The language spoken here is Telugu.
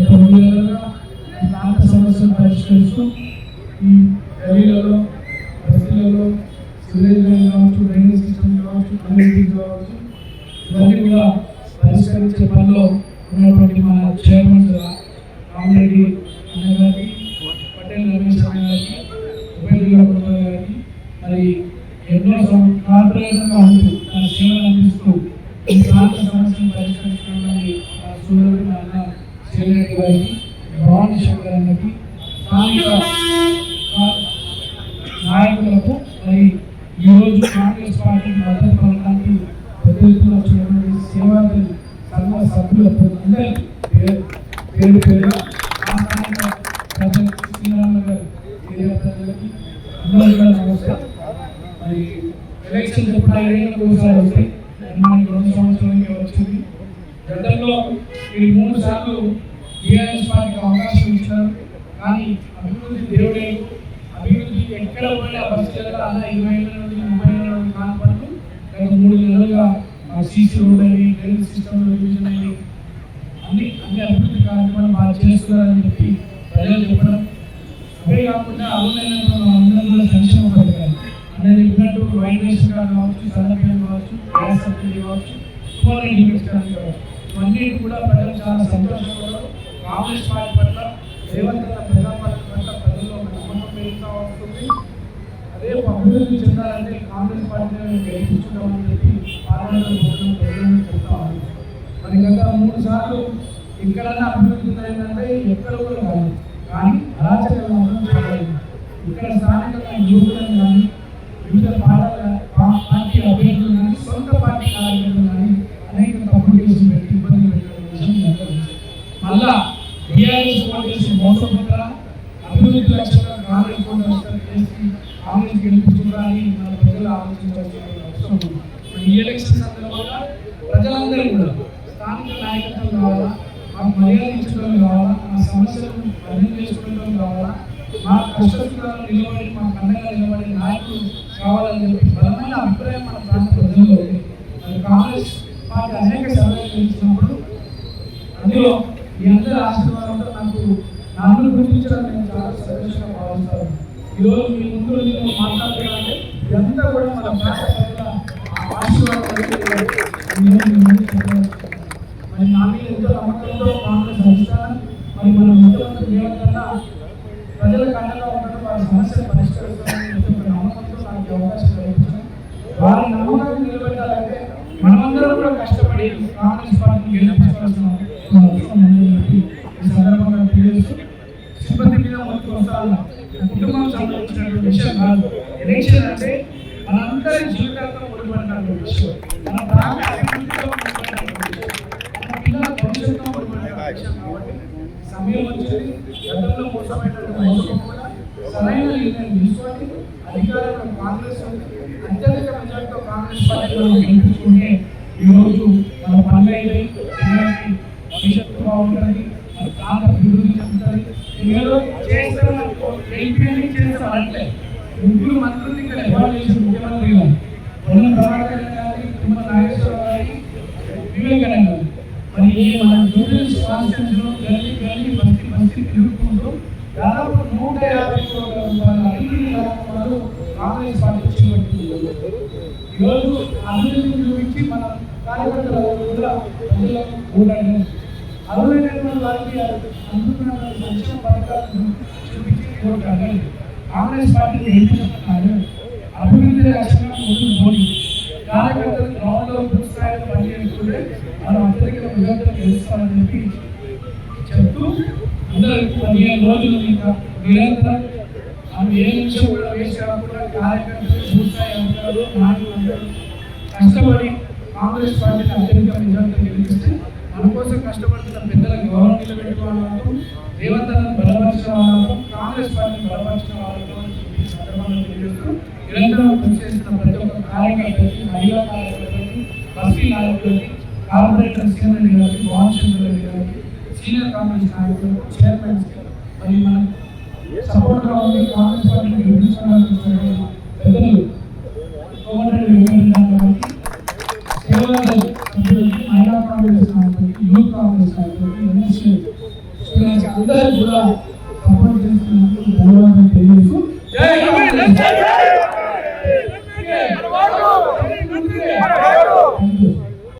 గత రెండు నెలలుగా ప్రాంత పరిష్కరిస్తూ ఈ గలీలలో బస్తీలలో సివరేజ్ లైన్ కావచ్చు డ్రైనేజ్ సిస్టమ్ కావచ్చు కమ్యూనిటీస్ కావచ్చు ఇవన్నీ కూడా పరిష్కరించే పనిలో ఉన్నటువంటి మన చైర్మన్ రామరెడ్డి అన్న గారికి పటేల్ రమేష్ అన్న గారికి ఉపయోగ గారికి మరి ఎన్నో కార్పొరేటర్గా ఉంటూ తన సేవలు అందిస్తూ ఈ ప్రాంత సమస్యను పరిష్కరించడానికి మా అన్న శ్రీరెడ్డి గారికి భవానీ శంకర్ అన్నకి స్థానిక నాయకులకు మరి ఈరోజు కాంగ్రెస్ పార్టీ మద్దతు పలకడానికి పెద్ద ఎత్తున వచ్చినటువంటి సేవాదళ సంఘ సభ్యులకు అందరికీ పేరు పేరు ఆ స్థానిక ప్రజలకు శ్రీరామ గారి ప్రజలకి అందరికీ నమస్కారం. మరి ఎలక్షన్ ఎప్పుడు ఐదేళ్ళకి ఒకసారి వస్తాయి మనకి రెండు సంవత్సరాలకి వచ్చింది గతంలో ఈ మూడు సార్లు టీఆర్ఎస్ పార్టీకి అవకాశం ఇచ్చారు. కానీ అభివృద్ధి దేవుడే. అభివృద్ధి ఎక్కడ పోయినా పరిస్థితుల్లో అలా ఇరవై ఏళ్ళ నుండి ముప్పై ఏళ్ళ నుండి కాన్పడుతూ గత మూడు నెలలుగా సీసీ రోడ్ అని డ్రైనేజ్ సిస్టమ్ రివిజన్ అని అన్ని అన్ని అభివృద్ధి కార్యక్రమాలు బాగా చేస్తున్నారని చెప్పి ప్రజలు చెప్పడం. అవే కాకుండా అరుణైన అందరం కూడా సంక్షేమ పథకాలు. అంటే చెప్పినట్టు వైద్యేషన్ కార్డు కావచ్చు సన్నబియ్యం కావచ్చు గ్యాస్ సబ్సిడీ కావచ్చు ఫోన్ ఇండిపెండెన్స్ కార్డు కావచ్చు. ఇవన్నీ కూడా ప్రజలు చాలా సంతోషంగా కాంగ్రెస్ పార్టీ పట్ల రేవంత్ అన్న ప్రజాపాలన పట్ల ప్రజల్లో ఒక నమ్మకం పెరుగుతూ వస్తుంది. అదే అభివృద్ధి చెందాలంటే కాంగ్రెస్ పార్టీని గెలిపించుకోవాలని చెప్పి పార్లమెంట్ ప్రజలను చెప్తా ఉంది. మరి గత మూడు సార్లు ఎక్కడన్నా అభివృద్ధి జరిగిందంటే ఎక్కడ కూడా కాదు. కానీ అరాచకాలు మాత్రం ఇక్కడ స్థానికంగా యువకులను కానీ వివిధ పార్టీల పార్టీ అభ్యర్థులు కానీ సొంత పార్టీ కార్యకర్తలు కానీ అనేక తప్పులు చేసి పెట్టి ఇబ్బంది పెట్టిన విషయం మళ్ళా ఓటు అభివృద్ధి లక్ష్యంగా కాంగ్రెస్ ఓటు లక్ష్యంగా చేసి కాంగ్రెస్ గెలిపించుకోవడానికి మన ప్రజలు ఆలోచించాల్సిన అవసరం ఈ ఎలక్షన్ సందర్భంగా ప్రజలందరూ కూడా స్థానిక నాయకత్వం కావాలా? మాకు మర్యాద ఇచ్చడం కావాలా? మా సమస్యలను అర్థం చేసుకోవడం కావాలా? మా కష్టసుఖాలను నిలబడి మా కండగా నిలబడి నాయకులు కావాలని చెప్పి బలమైన అభిప్రాయం మన ప్రాంత ప్రజల్లో ఉంది. కాంగ్రెస్ పార్టీ అనేక సర్వేలు చేసినప్పుడు అందులో మీ అందరి ఆశీర్వాదంతో నాకు నన్ను గుర్తించడం నేను చాలా సంతోషంగా భావిస్తాను. ఈరోజు మీ ముందు నేను మాట్లాడుతున్నానంటే ఇదంతా కూడా మన భాష పట్ల మరి నా మీద ఎంతో నమ్మకంతో కాంగ్రెస్ అధిష్టానం మరి మన ముఖ్యమంత్రి ఉండడం వారి సమస్యలు పరిష్కరిస్తామని నమ్మకంతో నాకు అవకాశం వారి నమ్మకాన్ని నిలబెట్టాలంటే మనమందరం కూడా కష్టపడి కాంగ్రెస్ పార్టీని గెలిపించుకోవాల్సిన అవసరం ఉందని చెప్పి ఈ సందర్భంగా తెలియజేస్తూ సిబ్బంది మీద మనకు వస్తాను కుటుంబం సంబంధించినటువంటి విషయం కాదు. ఎలక్షన్ అంటే మనందరి జీవితాలతో ముడిపడినటువంటి విషయం మన ప్రాంత అభివృద్ధితో ముడిపడినటువంటి విషయం మన పిల్లల భవిష్యత్తుతో ముడిపడినటువంటి విషయం కాబట్టి సమయం వచ్చింది. గతంలో మోసమైనటువంటి మోసపోకుండా సరైన నిర్ణయం తీసుకొని అధికారంలో కాంగ్రెస్ అత్యధిక మెజార్టీతో కాంగ్రెస్ పార్టీలో గెలిపించుకుంటే ఈరోజు మన పనులు అయినాయి పిల్లలకి భవిష్యత్తు బాగుంటుంది. మన ప్రాంత అభివృద్ధి చెందుతుంది. ఏదో చేస్తాం చేస్తాం అంటే ముగ్గురు మంత్రులు ఇక్కడ ఎవాల్యుయేషన్ ముఖ్యమంత్రి గారు ప్రభాకర్ గారి తుమ్మల నాగేశ్వరరావు గారి వివేకానంద. మరి ఈ మన జూనియర్స్ కాన్స్టిట్యూన్సీలో గల్లీ గల్లీ తిరుగుకుంటూ దాదాపు నూట యాభై కోట్ల రూపాయల అభివృద్ధి కార్యక్రమాలు కాంగ్రెస్ పార్టీ చేపట్టింది ఈరోజు అభివృద్ధిని చూపించి మన కార్యకర్తల కూడా ప్రజలకు ఓటాడారు అర్హులైనటువంటి వారికి అందుకున్న సంక్షేమ పథకాలను చూపించి ఓటాడారు కాంగ్రెస్ పార్టీని ఎంచుకున్నారు అభివృద్ధి లక్ష్యంగా ముందుకు పోయి కార్యకర్తలు గ్రౌండ్లో పుస్తకాలు స్థాయిలో పనిచేస్తుంటే మనం అత్యధిక వివరణ తెలుస్తామని చెప్పి చెప్తూ అందరూ పదిహేను రోజులు ఇంకా నిరంతరం మనం ఏ నిమిషం కూడా వేస్ట్ కాకుండా కార్యకర్తలు బూత్ అంటారు. నాయకులు అందరూ కష్టపడి కాంగ్రెస్ పార్టీని అత్యధిక నిరంతరం గెలిపిస్తే మన కోసం కష్టపడుతున్న పెద్దలకు గౌరవం నిలబెట్టుకోవాలంటూ దేవతలను అన్న కాంగ్రెస్ పార్టీని బలపరిచిన వాళ్ళతో ఈ సందర్భంగా తెలియజేస్తూ నిరంతరం కృషి చేస్తున్న ప్రతి ఒక్క కార్యకర్తకి మహిళా కార్యకర్తకి బస్తీ నాయకులకి కార్పొరేటర్ సీఎం గారికి మోహన్ చంద్ర రెడ్డి గారికి సీనియర్ కాంగ్రెస్ నాయకులకు చైర్మన్ మరియు మనం సపోర్ట్గా కాంగ్రెస్ పార్టీని గెలిపించుకోవడానికి పెద్దలు మహిళా కాంగ్రెస్ నాయకులకి యూత్ కాంగ్రెస్ నాయకులకి ఎన్ఎస్ఏ అందరికీ కూడా సపోర్ట్ చేస్తున్నందుకు ధన్యవాదాలు తెలియజేస్తూ జై హింద్ జై హింద్